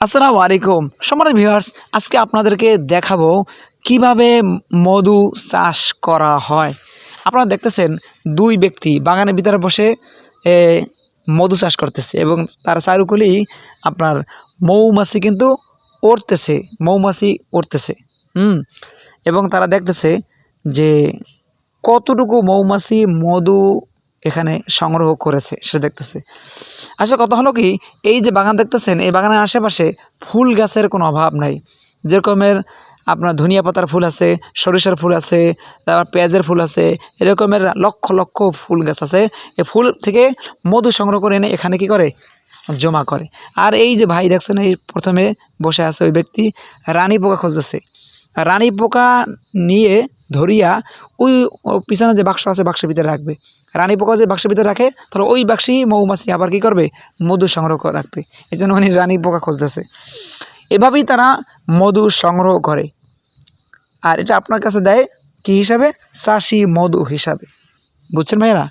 আসসালামু আলাইকুম। সম্মানিত ভিউয়ার্স, আজকে আপনাদেরকে দেখাবো কীভাবে মধু চাষ করা হয়। আপনারা দেখতেছেন দুই ব্যক্তি বাগানের ভিতরে বসে মধু চাষ করতেছে এবং তার চারুকুলেই আপনার মৌমাছি কিন্তু উড়তেছে মৌমাছি উড়তেছে হুম? এবং তারা দেখতেছে যে কতটুকু মৌমাছি মধু এখানে সংগ্রহ করেছে সেটা দেখতেছে। আসলে কথা হলো কি, এই যে বাগান দেখতেছেন, এই বাগানের আশেপাশে ফুল গাছের কোনো অভাব নাই। যেরকমের আপনার ধনিয়া পাতার ফুল আছে, সরিষার ফুল আছে, তারপর পেঁয়াজের ফুল আছে, এরকমের লক্ষ লক্ষ ফুল গাছ আছে। এই ফুল থেকে মধু সংগ্রহ করে এনে এখানে কি করে? জমা করে। আর এই যে ভাই দেখছেন, এই প্রথমে বসে আছে ওই ব্যক্তি, রানী পোকা খুঁজতেছে। রানী পোকা নিয়ে ধরিয়া ওই পিছনে যে বাক্স আছে, বাক্সের ভিতরে রাখবে। রানী পোকা যে বাক্সের ভিতরে রাখে, তাহলে ওই বাক্সেই মৌমাছি আবার কী করবে? মধু সংগ্রহ রাখবে। এই জন্য উনি রানী পোকা খুঁজতেছে। এভাবেই তারা মধু সংগ্রহ করে। আর এটা আপনার কাছে দেয় কি হিসাবে? চাষি মধু হিসাবে। বুঝছেন ভাইয়েরা?